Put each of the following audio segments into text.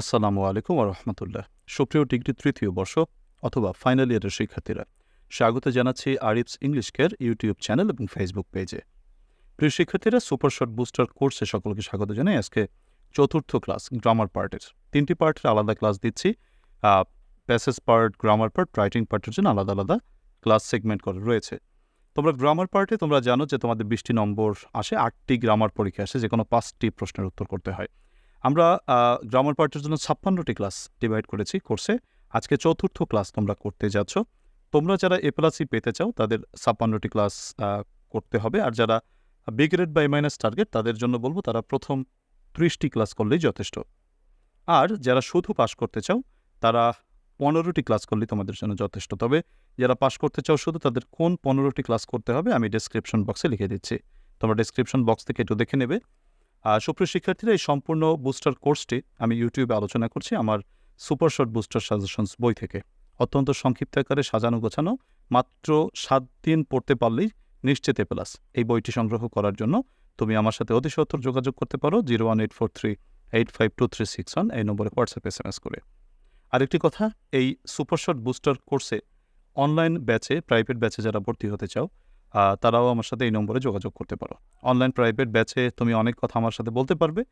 আসসালামু আলাইকুম রহমতুল্লাহ। সুপ্রিয় ডিগ্রি তৃতীয় বর্ষ অথবা ফাইনাল ইয়ারের শিক্ষার্থীরা, স্বাগত জানাচ্ছি Arif's English care YouTube channel এবং ফেসবুক পেজে। প্রিয় শিক্ষার্থীরা, সুপার বুস্টার কোর্সে সকলকে স্বাগত জানাই আজকে চতুর্থ ক্লাস, গ্রামার পার্টের। তিনটি পার্টের আলাদা ক্লাস দিচ্ছি। Passage part, grammar part, writing পার্টের জন্য আলাদা আলাদা ক্লাস সেগমেন্ট করা রয়েছে। তোমরা গ্রামার পার্টে তোমরা জানো যে তোমাদের বিশটি নম্বর আসে আটটি গ্রামার পরীক্ষা আসে যে কোনো পাঁচটি প্রশ্নের উত্তর করতে হয়। আমরা গ্রামার পার্টের জন্য ছাপ্পান্নটি ক্লাস ডিভাইড করেছি কোর্সে আজকে চতুর্থ ক্লাস তোমরা করতে যাচ্ছ। তোমরা যারা এ প্লাসই পেতে চাও, তাদের ছাপ্পান্নটি ক্লাস করতে হবে। আর যারা বি গ্রেড বা মাইনাস টার্গেট তাদের জন্য বলব তারা প্রথম ত্রিশটি ক্লাস করলেই যথেষ্ট। আর যারা শুধু পাশ করতে চাও, তারা পনেরোটি ক্লাস করলেই তোমাদের জন্য যথেষ্ট। তবে যারা পাশ করতে চাও শুধু, তাদের কোন পনেরোটি ক্লাস করতে হবে আমি ডেসক্রিপশন বক্সে লিখে দিচ্ছি। তোমরা ডেসক্রিপশন বক্স থেকে একটু দেখে নেবে। সুপ্রিয় শিক্ষার্থীরা, এই সম্পূর্ণ বুস্টার কোর্সটি আমি ইউটিউবে আলোচনা করছি আমার সুপার শর্ট বুস্টার সাজেশনস বই থেকে। অত্যন্ত সংক্ষিপ্ত আকারে সাজানো গোছানো, মাত্র সাত দিন পড়তে পারলেই নিশ্চিত প্লাস এই বইটি সংগ্রহ করার জন্য তুমি আমার সাথে অতি সত্তর যোগাযোগ করতে পারো zero one eight four three eight five two three six one এই নম্বরে হোয়াটসঅ্যাপ এস এম এস করে। আরেকটি কথা, এই সুপার শর্ট বুস্টার কোর্সে অনলাইন ব্যাচে প্রাইভেট ব্যাচে যারা ভর্তি হতে চাও তারাও আমার সাথে এই নম্বরে যোগাযোগ করতে পারো। অনলাইন প্রাইভেট ব্যাচে তুমি অনেক কথা আমার সাথে বলতে পারবে।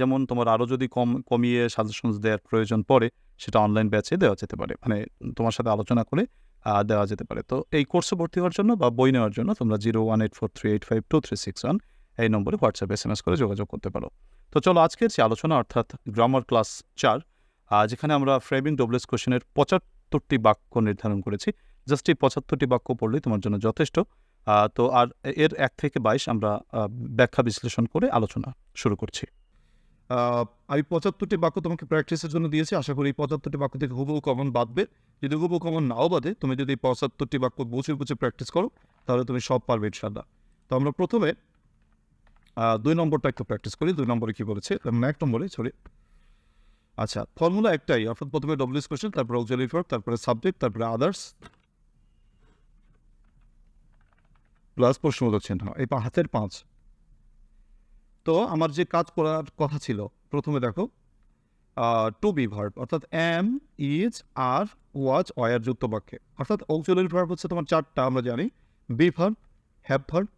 যেমন তোমার আরও যদি কম, কমিয়ে সাজেশনস দেওয়ার প্রয়োজন পড়ে, সেটা অনলাইন ব্যাচে দেওয়া যেতে পারে। মানে তোমার সাথে আলোচনা করে দেওয়া যেতে পারে। তো এই কোর্সে ভর্তি হওয়ার জন্য বা বই নেওয়ার জন্য তোমরা zero one eight four three eight five two three six one এই নম্বরে হোয়াটসঅ্যাপ এস এম এস করে যোগাযোগ করতে পারো। তো চলো আজকের যে আলোচনা, অর্থাৎ গ্রামার ক্লাস চার যেখানে আমরা ফ্রেমিং ডবলেস কোশ্চেনের পঁচাত্তরটি বাক্য নির্ধারণ করেছি। জাস্ট এই পঁচাত্তরটি বাক্য পড়লেই তোমার জন্য যথেষ্ট। তো আর এর এক থেকে বাইশ আমরা ব্যাখ্যা বিশ্লেষণ করে আলোচনা শুরু করছি। আমি পঁচাত্তরটি বাক্য তোমাকে প্র্যাকটিসের জন্য দিয়েছি। আশা করি এই পঁচাত্তরটি বাক্য থেকে হুবহু কমন বাঁধবে। যদি হুবহু কমন নাও বাদে তুমি যদি পঁচাত্তরটি বাক্য বুঝে বুঝে প্র্যাকটিস করো, তাহলে তুমি সব পারবে ইনশাল্লাহ তো আমরা প্রথমে দুই নম্বরটা একটু প্র্যাকটিস করি। দুই নম্বরে কি বলেছে? মানে এক নম্বরে সরি আচ্ছা ফর্মুলা একটাই। অর্থাৎ প্রথমে ডব্লিউস কোশ্চেন তারপরে অক্সিলারি ভার্ব তারপরে সাবজেক্ট তারপরে আদার্স প্লাস প্রশ্নবোধক চিহ্ন এই হাতের পাঁচ। তো আমার যে কাজ করার কথা ছিল, প্রথমে দেখো টু বি ভার্ব অর্থাৎ am is are was were যুক্ত বাক্যে। অর্থাৎ অক্সিলারি ভার্ব হচ্ছে তোমার চারটা, আমরা জানি। Be verb have verb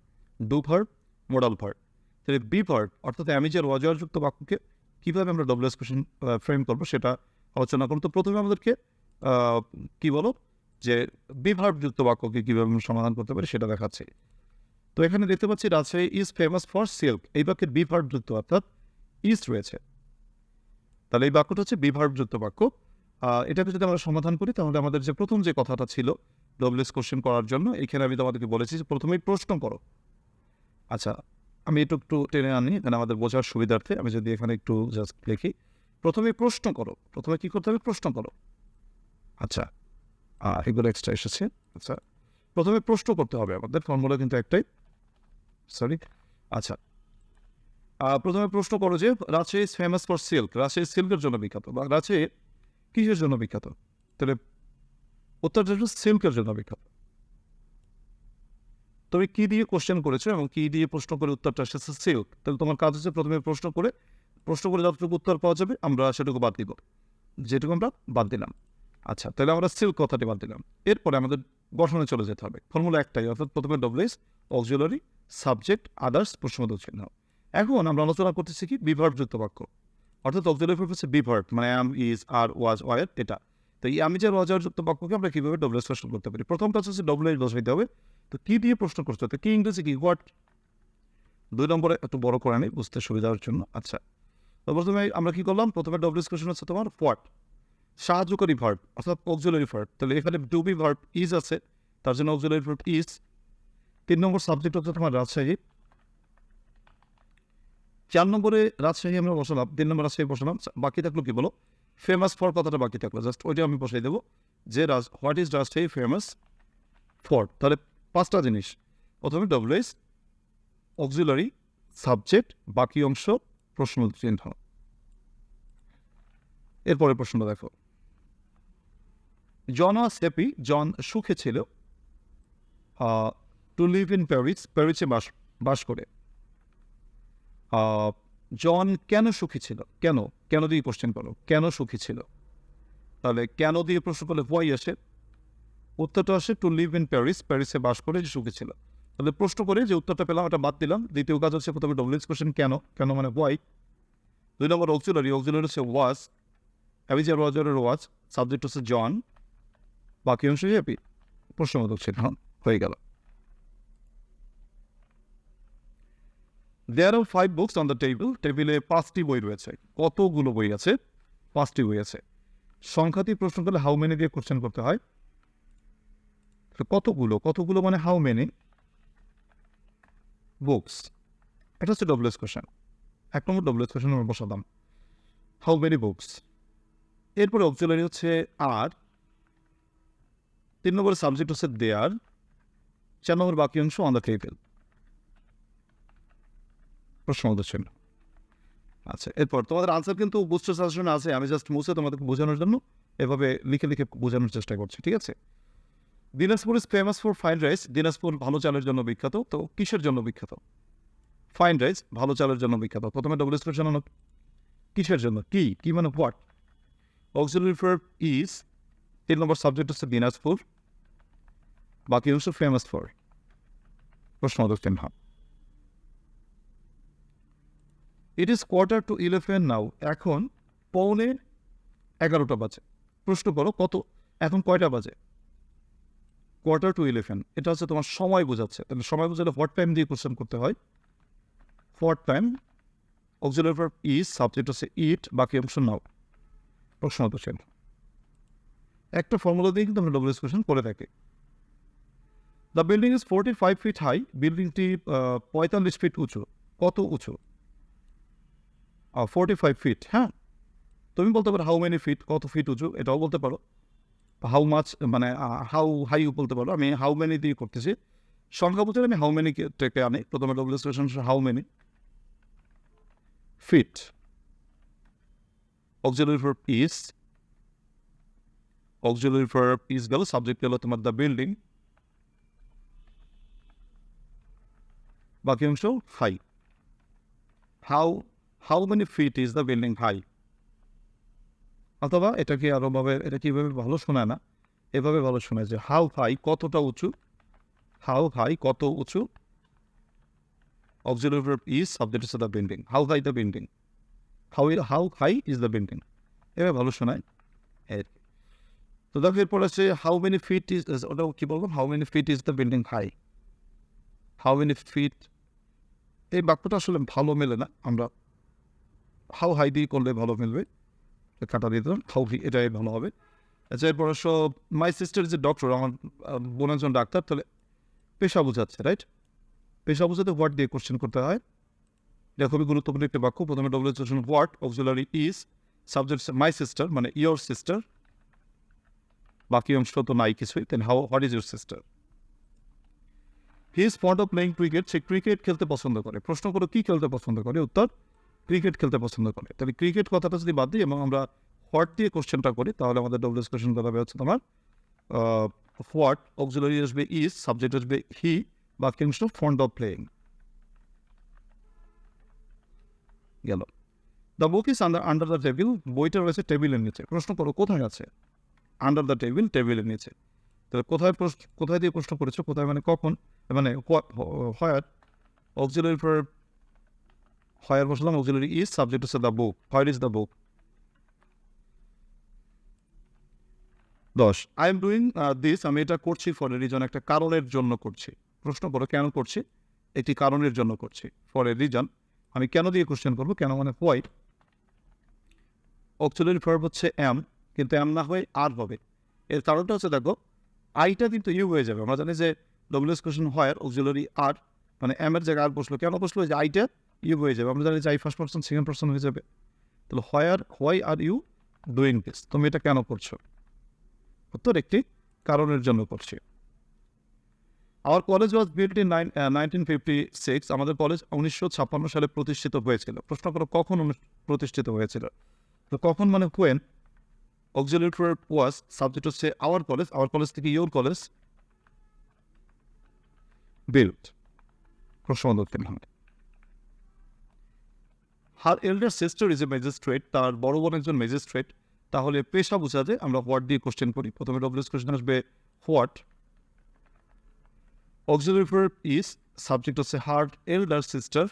do verb modal verb তাহলে বি ভার্ব অর্থাৎ am is are was were যুক্ত বাক্যকে কীভাবে আমরা ডব্লিউএস কোশ্চেন ফ্রেম করব সেটা আলোচনা করব। তো প্রথমে আমাদেরকে কি বলো? যে বি ভার্ব যুক্ত বাক্যকে কীভাবে আমরা সমাধান করতে পারি সেটা দেখাচ্ছি। তো এখানে দেখতে পাচ্ছি Rajshahi is famous for silk এই বাক্যের বি ভার্ব যুক্ত অর্থাৎ ইজ রয়েছে। তাহলে এই বাক্যটা হচ্ছে বি ভার্ব যুক্ত বাক্য। এটাকে যদি আমরা সমাধান করি, তাহলে আমাদের যে প্রথম যে কথাটা ছিল ডব্লিউএস কোশ্চেন করার জন্য, এখানে আমি তোমাদেরকে বলেছি যে প্রথমেই প্রশ্ন করো। আচ্ছা আমি একটু একটু টেনে আনি, এখানে আমাদের বোঝার সুবিধার্থে। আমি যদি এখানে একটু জাস্ট লিখি প্রথমে প্রশ্ন করো। প্রথমে কি করতে হবে? প্রশ্ন করো। আচ্ছা এগুলো এক্সট্রা এসেছে। আচ্ছা প্রথমে প্রশ্ন করতে হবে আমাদের ফর্মুলা কিন্তু একটাই। সরি আচ্ছা প্রথমে প্রশ্ন করো যে, Rajshahi is famous for silk Rajshahi সিল্কের জন্য বিখ্যাত, বা রাজশাহী কিসের জন্য বিখ্যাত? তাহলে উত্তরটা সিল্কের জন্য বিখ্যাত। তুমি কি দিয়ে কোশ্চেন করেছ এবং কি দিয়ে প্রশ্ন করে উত্তরটা এসেছে সিল্ক তাহলে তোমার কাজ হচ্ছে প্রথমে প্রশ্ন করে প্রশ্ন করে যতটুকু উত্তর পাওয়া যাবে, আমরা সেটুকু বাদ দিব। যেটুকু আমরা বাদ দিলাম। আচ্ছা তাহলে আমরা সিল্ক কথাটি বাদ দিলাম। এরপরে আমাদের গঠনে চলে যেতে হবে। ফর্মুলা একটাই, অর্থাৎ প্রথমে ডব্লিউএস অক্সিলারি সাবজেক্ট আদার্স প্রশ্নবোধক চিহ্ন। এখন আমরা আলোচনা করতেছি কি? বিভার্বযুক্ত বাক্য। অর্থাৎ অক্সিলারি ভার্ব হচ্ছে বিভার্ব মানে am is are was war এটা তো এই আমি যে যুক্ত বাক্যকে আমরা কীভাবে ডব্লিউএস প্রশ্ন করতে পারি? প্রথম কাজ হচ্ছে ডব্লিউএস বসাইতে হবে। তো কী দিয়ে প্রশ্ন করতে হবে? কি ইংরেজি কি? হোয়াট দুই নম্বরে একটু বড় করে আনি, বুঝতে সুবিধার জন্য। আচ্ছা তো প্রথমে আমরা কি করলাম? প্রথমে ডব্লিউএস কোশ্চেন হচ্ছে তোমার হোয়াট সাহায্যকারী ভার্ব অর্থাৎ অক্সিলারি ভার্ব তাহলে এখানে টু বি ভার্ব ইজ আছে, তার জন্য অক্সিলারি ভার্ব ইজ তিন নম্বর সাবজেক্ট হচ্ছে তোমার রাজশাহী। চার নম্বরে রাজশাহী আমরা বসালাম, তিন নম্বর রাজশাহী বসালাম। বাকি থাকল কি বলো? ফেমাস ফর কথাটা বাকি থাকল জাস্ট ওইটা আমি বসাই দেবো। যে Raj what is Rajshahi famous for তাহলে পাঁচটা জিনিস। প্রথমে ডব্লিউএস অক্সিলারি সাবজেক্ট বাকি অংশ, প্রশ্ন চিহ্ন এরপরে প্রশ্নটা দেখো। জন ওয়াজ হ্যাপি জন সুখে ছিল টু লিভ ইন প্যারিস প্যারিসে বাস বাস করে। জন কেন সুখী ছিল? কেন? কেন দিয়ে কোশ্চেন করো কেন সুখী ছিল? তাহলে কেন দিয়ে প্রশ্ন করলে? হোয়াই আসে? উত্তরটা আসে টু লিভ ইন প্যারিস প্যারিসে বাস করে যে সুখী ছিল। তাহলে প্রশ্ন করে যে উত্তরটা পেলাম, ওটা বাদ দিলাম। দ্বিতীয় কাজ হচ্ছে প্রথমে ডব্লিউএস কোশ্চেন কেন? কেন মানে হোয়াই দুই নম্বর অক্সিলারি অক্সিলারি হচ্ছে ওয়াজ অ্যাভিজার ওয়াজারের ওয়াজ সাবজেক্ট হচ্ছে জন বাকি অংশ হ্যাপি প্রশ্নবোধক ছিল হ্যাঁ গেল। There are five books on the table টেবিলে পাঁচটি বই রয়েছে। কতগুলো বই আছে? পাঁচটি বই আছে। সংখ্যাতি প্রশ্ন করলে হাউ মেনি দিয়ে কোশ্চেন করতে হয়। কতগুলো? কতগুলো মানে হাউ মেনি বুকস এটা হচ্ছে ডব্লিউএস কোশ্চেন এক নম্বর ডব্লিউএস কোশ্চেন আমরা হাউ মেনি বুকস এরপরে অক্সিলারি হচ্ছে আর তিন নম্বর সাবজেক্ট হচ্ছে দেয়ার চার নম্বর বাকি অংশ অন দ্য টেবিল প্রশ্ন হচ্ছে আচ্ছা এরপর তোমাদের আনসার কিন্তু বুস্টার সাজেশন আছে, আমি জাস্ট মুছে তোমাদেরকে বোঝানোর জন্য, এভাবে লিখে লিখে বোঝানোর চেষ্টা করছি, ঠিক আছে? Dinajpur is famous for fine rice Dinajpur ভালো চালের জন্য বিখ্যাত, তো কিসের জন্য বিখ্যাত? ফাইন রাইস ভালো চালের জন্য বিখ্যাত, প্রথমে ডবল স্কোর জানানো। কিসের জন্য? কি? কি মানে হোয়াট অক্সিলারি ইজ তিন নম্বর সাবজেক্ট হচ্ছে দিনাজপুর বাকি অংশ ফেমাস ফর প্রশ্ন চিহ্ন। It is quarter to eleven now এখন পৌনে এগারোটা বাজে। প্রশ্ন করো, কত? এখন কয়টা বাজে? কোয়ার্টার টু ইলেভেন এটা হচ্ছে তোমার সময় বোঝাচ্ছে। তাহলে সময় বোঝালে হোয়াট টাইম দিয়ে কোশ্চেন করতে হয়। What time auxiliary verb is subject হচ্ছে ইট বাকি অংশ নাও প্রশ্ন একটা ফর্মুলা দিয়ে কিন্তু আমরা ডবল করে থাকি। The building is forty five feet high বিল্ডিংটি পঁয়তাল্লিশ ফিট উঁচু। কত উঁচু? ফোরটি ফাইভ ফিট হ্যাঁ। তুমি বলতে পারো হাউ মেনি ফিট কত ফিট উঁচু, এটাও বলতে পারো। হাউ মাছ মানে হাউ হাই বলতে পারো। আমি হাউ মেনি দিয়ে করতেছি। সংখ্যা বলতে আমি হাউ মেনি থেকে আনি। প্রথমে double question how many feet auxiliary for piece auxiliary for piece গেল সাবজেক্ট গেল তোমার দ্য বিল্ডিং বাকি অংশ high how how many feet is the building high অথবা এটাকে আরোভাবে এটা কীভাবে ভালো শোনায় না, এভাবে ভালো শোনায় যে হাউ হাই কতটা উঁচু হাউ হাই কত উঁচু for is subject the building how high the building how how high is the building এভাবে ভালো শোনায়। এর, তো দেখো এরপর আছে হাউ মেনি ফিট ইজ ওটা কী বলব? How many feet is the building high how many feet এই বাক্যটা আসলে ভালো মেলে না। আমরা হাউ হাই দিয়ে করলে ভালো মিলবে। কাটা দিয়ে দিলাম হাউ হি এটাই ভালো হবে। আচ্ছা এরপর সব মাই সিস্টার যে ডক্টর আমার বোন একজন ডাক্তার, তাহলে পেশা বোঝাচ্ছে রাইট পেশা বোঝাতে হোয়াট দিয়ে কোশ্চেন করতে হয়? এটা খুবই গুরুত্বপূর্ণ একটি বাক্য, প্রথমে W what auxiliary is subject my sister মানে ইয়োর সিস্টার বাকি অংশ তো নাই কিছুই then how what is your sister he is fond of playing cricket say cricket খেলতে পছন্দ করে। প্রশ্ন করো, কী খেলতে পছন্দ করে? উত্তর ক্রিকেট খেলতে পছন্দ করে। তাহলে ক্রিকেট কথাটা যদি বাদ দিই এবং আমরা হোয়াট দিয়ে কোশ্চেনটা করি, তাহলে আমাদের ডব্লিউএস কোশ্চেন কথা হচ্ছে তোমার হোয়াট অক্সিলারি আসবে ইজ সাবজেক্ট আসবে হি বাকি অংশ ফন্ড অফ প্লেইং গেল। The book is under under the table বইটা রয়েছে টেবিলের নিচে। প্রশ্ন করো, কোথায় আছে? আন্ডার দ্য টেবিল টেবিলের নিচে। তাহলে কোথায় প্রশ্ন, কোথায় দিয়ে প্রশ্ন করেছ? কোথায় মানে কখন? মানে হোয়ার অক্সিলারি ফর, হোয়ার বসলাম অক্সিলারি ইজ সাবজেক্ট হচ্ছে the book. Where is the book. দশ আই এম ডুইং দিস আমি এটা করছি ফর এ রিজন একটা কারণের জন্য করছি। প্রশ্ন করো, কেন করছি? একটি কারণের জন্য করছি। ফর এ রিজন আমি কেন দিয়ে কোশ্চেন করব? কেন মানে হোয়াই অক্সিলারি ভার্ব হচ্ছে এম কিন্তু এম না হয়ে আর হবে। এর কারণটা হচ্ছে, দেখো আইটা কিন্তু ইউ হয়ে যাবে। আমরা জানি যে WS question where auxiliary are মানে এম এর জায়গায় আর বসল, কেন বসল? যে আইটা ইউ হয়ে যাবে। আমরা জানি যে I first person second person হয়ে যাবে। তাহলে where why are you doing this তুমি এটা কেন করছ? উত্তর একটি কারণের জন্য করছি। আমার college was build in nine nineteen fifty six আমাদের কলেজ উনিশশো ছাপ্পান্ন সালে প্রতিষ্ঠিত হয়েছিল। প্রশ্ন করো, কখন প্রতিষ্ঠিত হয়েছিল? তো কখন মানে কোয়েন অক্সিলারি ওয়াজ সাবজেক্ট হচ্ছে আওয়ার কলেজ আওয়ার কলেজ থেকে ইউর কলেজ বিল্ড প্রশ্ন her elder sister is a magistrate তার বড় বোন একজন ম্যাজিস্ট্রেট তাহলে পেশা বোঝাতে আমরা হোয়াট দিয়ে কোশ্চেন করি। প্রথমে ডব্লিউএস কোশ্চেন আসবে what auxiliary verb is subject হচ্ছে her elder sister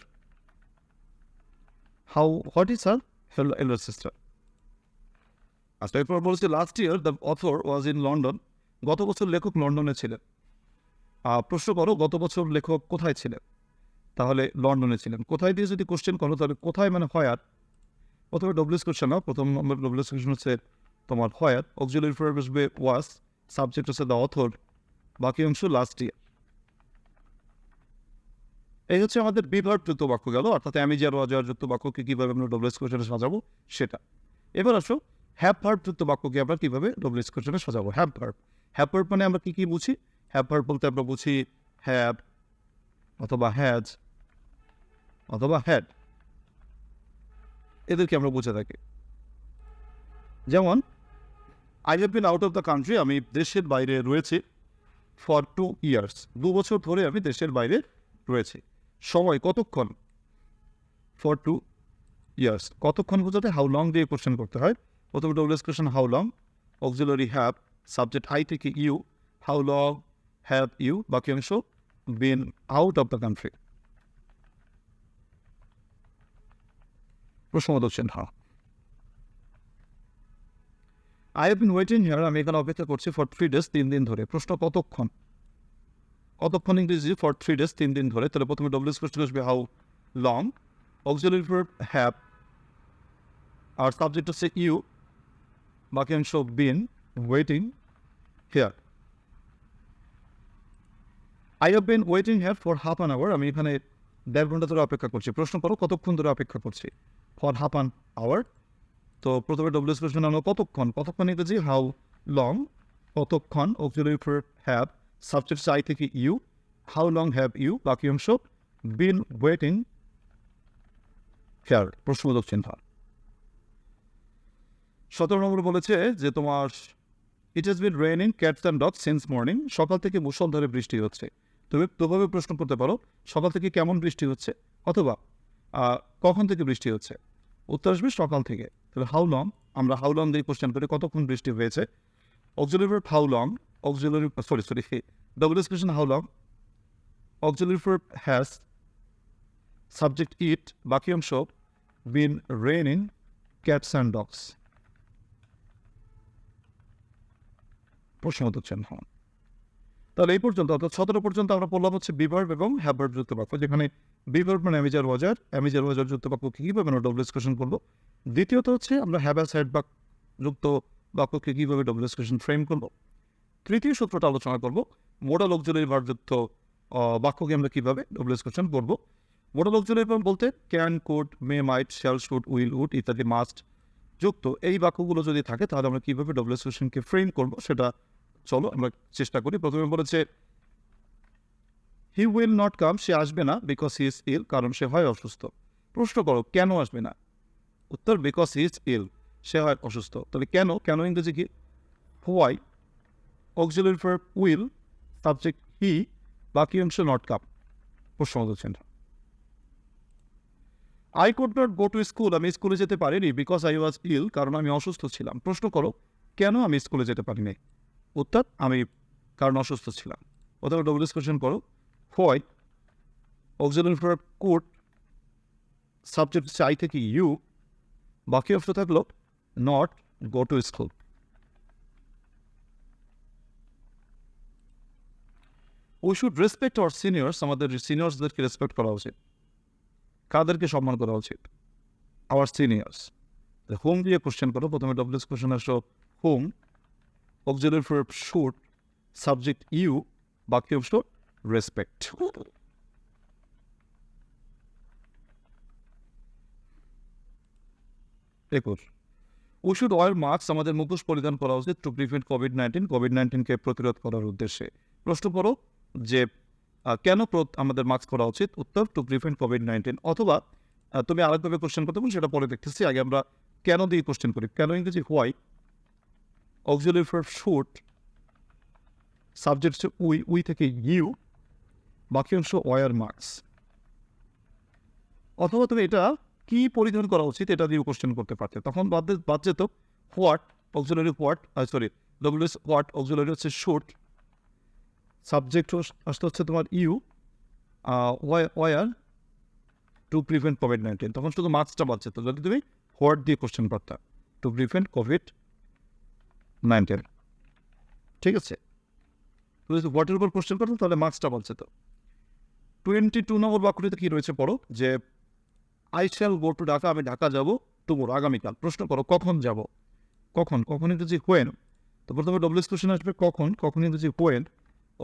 how what is her elder sister আচ্ছা এরপর বলছে last year the author was in London গত বছর লেখক লন্ডনে ছিলেন। প্রশ্ন করো, গত বছর লেখক কোথায় ছিলেন? তাহলে লন্ডনে ছিলেন। কোথায় দিয়ে যদি কোশ্চেন করো, তাহলে কোথায় মানে হয়ার প্রথমে ডব্লিউএস কোশ্চেন নাও। প্রথম নম্বর ডব্লিউএস কোশ্চেন হচ্ছে তোমার হয়ার অক্সিলারি ভার্ব আসবে ওয়াস সাবজেক্ট হচ্ছে দ্য অথর বাকি অংশ লাস্ট ইয়ার এই হচ্ছে আমাদের বিভার যুক্ত বাক্য গেল। অর্থাৎ আমি যে রজার যুক্ত বাক্যকে কীভাবে আমরা ডব্লিউএস কোশ্চেনে সাজাবো, সেটা। এবার আসো হ্যাপ ভার্ব যুক্ত বাক্যকে আমরা কীভাবে ডব্লিউএস কোশ্চেনে সাজাবো? হ্যাপ ভার্ব হ্যাপ ভার্ব মানে আমরা কী কী বুঝি? হ্যাপ ভার্ব বলতে আমরা বুঝি হ্যাভ অথবা হ্যাজ অথবা হ্যাড এদেরকে আমরা বুঝে থাকি। যেমন I have been out of the country আমি দেশের বাইরে রয়েছি ফর টু ইয়ার্স দু বছর ধরে আমি দেশের বাইরে রয়েছি। সময় কতক্ষণ? ফর টু ইয়ার্স কতক্ষণ বোঝাতে? হাউ লং দিয়ে কোশ্চেন করতে হয়? প্রথমে WS question how long auxiliary have subject I থেকে you how long have you বাকি অংশ been out of the country প্রশ্ন হচ্ছেন হ্যাঁ। আই হ্যাভ বিন আমি এখানে অপেক্ষা করছি ফর থ্রি ডেজ তিন দিন ধরে। প্রশ্ন কতক্ষণ? কতক্ষণ ইংরেজি ফর থ্রি ডেজ তিন দিন ধরে? তাহলে প্রথমে ডব্লিউএস কোশ্চেন আসবে হাউ লং অক্সিলারি হ্যাভ আর সাবজেক্ট হচ্ছে ইউ বাকি অংশ been waiting here I have been waiting here for half an hour আমি এখানে দেড় ঘণ্টা ধরে অপেক্ষা করছি। প্রশ্ন করো, কতক্ষণ ধরে অপেক্ষা করছি? ফর হাফ অ্যান আওয়ার তো প্রথমে ডব্লিউএস কোশ্চেন আনো কতক্ষণ? কতক্ষণ ইংরেজি হাউ লং কতক্ষণ? Auxiliary for have subject I থেকে you how long have you বাকি অংশ বিন ওয়েটিং হেয়ার প্রশ্নবোধক চিহ্ন। সতেরো নম্বর বলেছে যে তোমার it has been raining cats and dog since morning সকাল থেকে মুসলধারে বৃষ্টি হচ্ছে। তুমি তোভাবে প্রশ্ন করতে পারো, সকাল থেকে কেমন বৃষ্টি হচ্ছে? অথবা কখন থেকে বৃষ্টি হচ্ছে? উত্তর আসবে সকাল থেকে। তাহলে হাউ লং আমরা হাউ লং দিয়ে কোশ্চেন করি, কতক্ষণ বৃষ্টি হয়েছে? Auxiliary verb how long auxiliary sorry sorry double question how long auxiliary verb has subject it বাকি অংশ been raining cats and dogs প্রশ্ন হচ্ছেন হন। তাহলে এই পর্যন্ত অর্থাৎ সতেরো পর্যন্ত আমরা বললাম হচ্ছে বিভার্ব এবং হ্যাভার্ব যুক্ত বাক্য যেখানে বিভার্ব মানে অ্যামিজার ওয়াজার অ্যামিজার ওয়াজার যুক্ত বাক্যকে কীভাবে আমরা ডবল কোশ্চেন করব? দ্বিতীয়ত হচ্ছে আমরা হ্যাভাস হেড বাক যুক্ত বাক্যকে কীভাবে ডবল কোশ্চেন ফ্রেম করব? তৃতীয় সূত্রটা আলোচনা করব মোডাল অক্সিলারি ভার্বযুক্ত আহ, বাক্যকে আমরা কীভাবে ডবল কোশ্চেন করব? মোডাল অক্সিলারি ভার্ব বলতে can could may might shall should will would ইত্যাদি মাস্ট যুক্ত। এই বাক্যগুলো যদি থাকে তাহলে আমরা কীভাবে ডবল কোশ্চেনকে ফ্রেম করব সেটা চলো, আমরা চেষ্টা করি। প্রথমে বলেছে হি উইল নট কাম সে আসবে না বিকজ হি ইজ ইল কারণ সে হয় অসুস্থ। প্রশ্ন করো, কেন আসবে না? উত্তর বিকজ হি ইজ ইল সে হয় অসুস্থ। তাহলে কেন? কেন ইংরেজি কি? Why auxiliary for will subject he বাকি অংশ নট কাম প্রশ্ন হচ্ছেন I could not go to school আমি স্কুলে যেতে পারিনি বিকজ আই ওয়াজ ইল কারণ আমি অসুস্থ ছিলাম। প্রশ্ন করো, কেন আমি স্কুলে যেতে পারিনি? উত্তর, আমি কারণ অসুস্থ ছিলাম। অথবা ডবল কোশ্চেন করো। Why auxiliary for could subject হচ্ছে আই থেকে ইউ বাকি অংশ থাকল not go to school we should respect our seniors আমাদের সিনিয়র্সদেরকে রেসপেক্ট করা উচিত। কাদেরকে সম্মান করা উচিত? আওয়ার সিনিয়র্স হোম দিয়ে কোশ্চেন করো। প্রথমে ডব্লিউএস কোশ্চেন আসো whom auxiliary for should subject you বাকি অংশ রেসপেক্ট একুশ শুড ওয়ার মাস্ক আমাদের মুখোশ পরিধান করা উচিত to prevent Covid nineteen Covid নাইন্টিনকে প্রতিরোধ করার উদ্দেশ্যে। প্রশ্ন করো যে কেন আমাদের মাস্ক করা উচিত? উত্তর টু প্রিভেন্ট কোভিড নাইন্টিন অথবা তুমি আরেকভাবে কোশ্চেন করতে পারো সেটা পরে দেখতেছি। আগে আমরা কেন দিয়ে কোশ্চেন করি? কেন ইংরেজি why auxiliary for should subject we we থেকে ইউ বাকি অংশ ওয়ার মার্কস অথবা তুমি এটা কি পরিধান করা উচিত এটা দিয়ে কোশ্চেন করতে পারতে। তখন বাদ বাদ যেত what auxiliary what sorry WS what auxiliary হচ্ছে শুট সাবজেক্ট আসতে হচ্ছে তোমার you were to prevent Covid nineteen তখন শুধু মার্কসটা বাদ যেত। যদি তুমি হোয়াট দিয়ে কোশ্চেন করতে টু প্রিভেন্ট কোভিড নাইন্টিন ঠিক আছে? তুমি যদি হোয়াটের উপর কোশ্চেন করতো তাহলে মার্কসটা বাদ যেত টোয়েন্টি টু নম্বর বাক্যটিতে কী রয়েছে পড়ো? যে I shall go to Dhaka আমি ঢাকা যাব তুমুর আগামীকাল। প্রশ্ন করো, কখন যাব? কখন? কখন ইংরেজি হোয়েন তো প্রথমে ডব্লিউএস কোশ্চেন আসবে, কখন? কখন ইংরেজি হোয়েন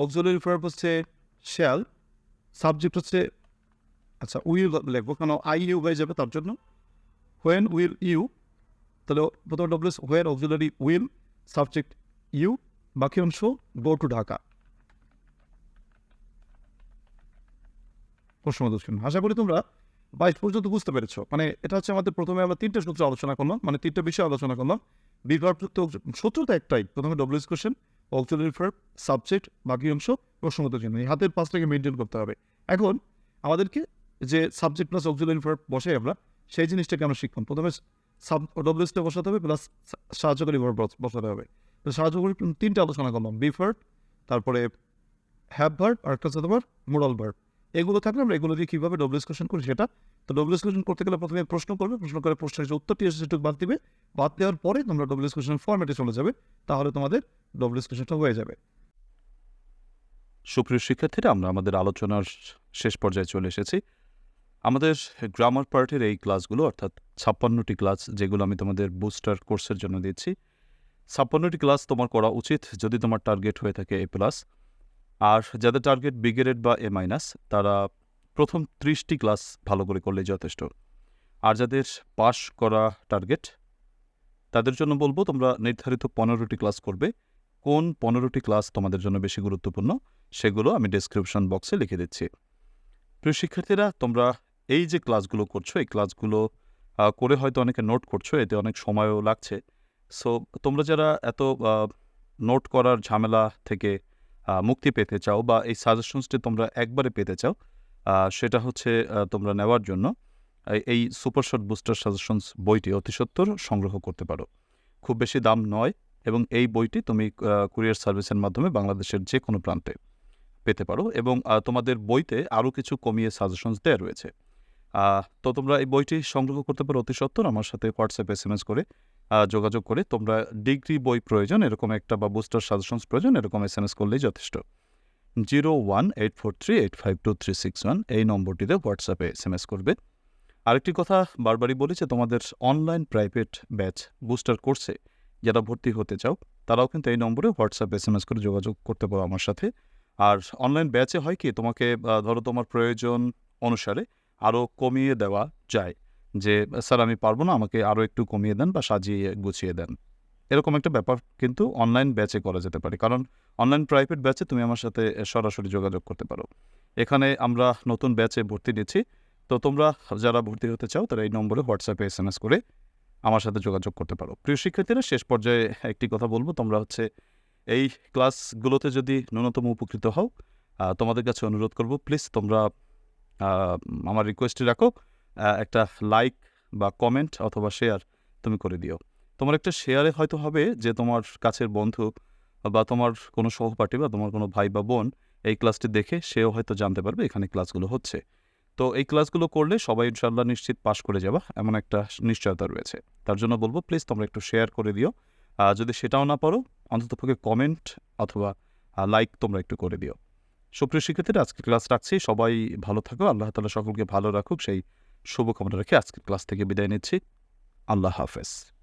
অক্সিলারি ভার্ব হচ্ছে শ্যাল সাবজেক্ট হচ্ছে আচ্ছা উইল লিখব, কেন আই ইউ হয়ে যাবে তার জন্য। হোয়েন উইল ইউ তাহলে প্রথমে WS when auxiliary will subject you বাকি অংশ গো টু ঢাকা আশা করি তোমরা বাইশ পর্যন্ত বুঝতে পেরেছ। মানে এটা হচ্ছে আমাদের প্রথমে আমরা তিনটে সূত্র আলোচনা করলাম মানে তিনটে বিষয় আলোচনা করলাম। বিভাগযুক্ত সূত্রটা একটাই। প্রথমে WS question auxiliary verb subject বাকি অংশ প্রশ্নগত চিহ্ন এই হাতের পাঁচটাকে মেনটেন করতে হবে। এখন আমাদেরকে যে সাবজেক্ট প্লাস অক্সিলারি ভার্ব বসে আমরা, সেই জিনিসটাকে আমরা শিখলাম প্রথমে সাব বসাতে হবে প্লাস সাহায্যকারী বসাতে হবে। তো সাহায্যকারী তিনটে আলোচনা করলাম বি ভার্ব তারপরে হ্যাভ ভার্ব আর একটা হচ্ছে তোমার মোরাল ভার্ব এগুলো থাকলে আমরা এগুলো দিয়ে কীভাবে ডব্লিউএস কোশ্চেন করি সেটা? তো ডব্লিউএস কোশ্চেন করতে গেলে প্রথমে প্রশ্ন করবে, প্রশ্ন করে প্রশ্নের যে উত্তরটি এসে সেটুকু বাদ দিবে। বাদ দেওয়ার পরে তোমরা ডব্লিউএস কোশ্চেন ফর্মেটে চলে যাবে, তাহলে তোমাদের ডব্লিউএস কোশ্চেনটা হয়ে যাবে। সুপ্রিয় শিক্ষার্থীরা, আমরা আমাদের আলোচনার শেষ পর্যায়ে চলে এসেছি। আমাদের গ্রামার পার্টের এই ক্লাসগুলো, অর্থাৎ ছাপ্পান্নটি ক্লাস যেগুলো আমি তোমাদের বুস্টার কোর্সের জন্য দিচ্ছি, ছাপ্পান্নটি ক্লাস তোমার করা উচিত যদি তোমার টার্গেট হয়ে থাকে এ প্লাস আর যাদের টার্গেট বি গ্রেড বা এ মাইনাস তারা প্রথম ত্রিশটি ক্লাস ভালো করে করলে যথেষ্ট। আর যাদের পাশ করা টার্গেট তাদের জন্য বলব তোমরা নির্ধারিত পনেরোটি ক্লাস করবে। কোন পনেরোটি ক্লাস তোমাদের জন্য বেশি গুরুত্বপূর্ণ, সেগুলো আমি ডেসক্রিপশন বক্সে লিখে দিচ্ছি। প্রিয় শিক্ষার্থীরা, তোমরা এই যে ক্লাসগুলো করছ, এই ক্লাসগুলো করে হয়তো অনেকে নোট করছ, এতে অনেক সময়ও লাগছে। সো তোমরা যারা এত নোট করার ঝামেলা থেকে মুক্তি পেতে চাও বা এই সাজেশনসটি তোমরা একবারে পেতে চাও সেটা হচ্ছে তোমরা নেওয়ার জন্য এই- সুপারশট বুস্টার সাজেশনস বইটি অতি সংগ্রহ করতে পারো। খুব বেশি দাম নয় এবং এই বইটি তুমি কুরিয়ার সার্ভিসের মাধ্যমে বাংলাদেশের যে কোনো প্রান্তে পেতে পারো এবং তোমাদের বইতে আরও কিছু কমিয়ে সাজেশনস দেওয়া রয়েছে। তো তোমরা এই বইটি সংগ্রহ করতে পারো অতি সত্বর আমার সাথে হোয়াটসঅ্যাপ এস এম এস করে যোগাযোগ করে। তোমরা ডিগ্রি বই প্রয়োজন, এরকম একটা বা বুস্টার সাজেশনস প্রয়োজন, এরকম এস এম এস করলেই যথেষ্ট। Zero one eight four three eight five two three six one এই নম্বরটিতে হোয়াটসঅ্যাপে এস এম এস করবে। আরেকটি কথা বারবারই বলি যে, তোমাদের অনলাইন প্রাইভেট ব্যাচ বুস্টার কোর্সে যারা ভর্তি হতে চাও, তারাও কিন্তু এই নম্বরে হোয়াটসঅ্যাপ এস এম এস করে যোগাযোগ করতে পারো আমার সাথে। আর অনলাইন ব্যাচে হয় কি, তোমাকে ধরো তোমার প্রয়োজন অনুসারে আরও কমিয়ে দেওয়া যায় যে, স্যার, আমি পারব না, আমাকে আরও একটু কমিয়ে দেন বা সাজিয়ে গুছিয়ে দেন। এরকম একটা ব্যাপার কিন্তু অনলাইন ব্যাচে করা যেতে পারে। কারণ অনলাইন প্রাইভেট ব্যাচে তুমি আমার সাথে সরাসরি যোগাযোগ করতে পারো। এখানে আমরা নতুন ব্যাচে ভর্তি নিচ্ছি। তো তোমরা যারা ভর্তি হতে চাও, তারা এই নম্বরে হোয়াটসঅ্যাপে এস এম এস করে আমার সাথে যোগাযোগ করতে পারো। প্রিয় শিক্ষার্থীরা, শেষ পর্যায়ে একটি কথা বলব। তোমরা হচ্ছে এই ক্লাসগুলোতে যদি ন্যূনতম উপকৃত হও তোমাদের কাছে অনুরোধ করব, প্লিজ তোমরা আমার রিকোয়েস্টে রাখো একটা লাইক বা কমেন্ট অথবা শেয়ার তুমি করে দিও। তোমার একটা শেয়ারে হয়তো হবে যে তোমার কাছের বন্ধু বা তোমার কোনো সহপাঠী বা তোমার কোনো ভাই বা বোন এই ক্লাসটি দেখে সেও হয়তো জানতে পারবে এখানে ক্লাসগুলো হচ্ছে। তো এই ক্লাসগুলো করলে সবাই ইনশাল্লাহ নিশ্চিত পাশ করে যাবা, এমন একটা নিশ্চয়তা রয়েছে। তার জন্য বলব প্লিজ তোমরা একটু শেয়ার করে দিও। যদি সেটাও না পারো, অন্ততপক্ষে কমেন্ট অথবা লাইক তোমরা একটু করে দিও। সুপ্রিয় শিক্ষার্থীরা, আজকের ক্লাস রাখছি। সবাই ভালো থাকো, আল্লাহ তালা সকলকে ভালো রাখুক। সেই শুভকামনা রেখে আজকের ক্লাস থেকে বিদায় নিচ্ছি। আল্লাহ হাফেজ।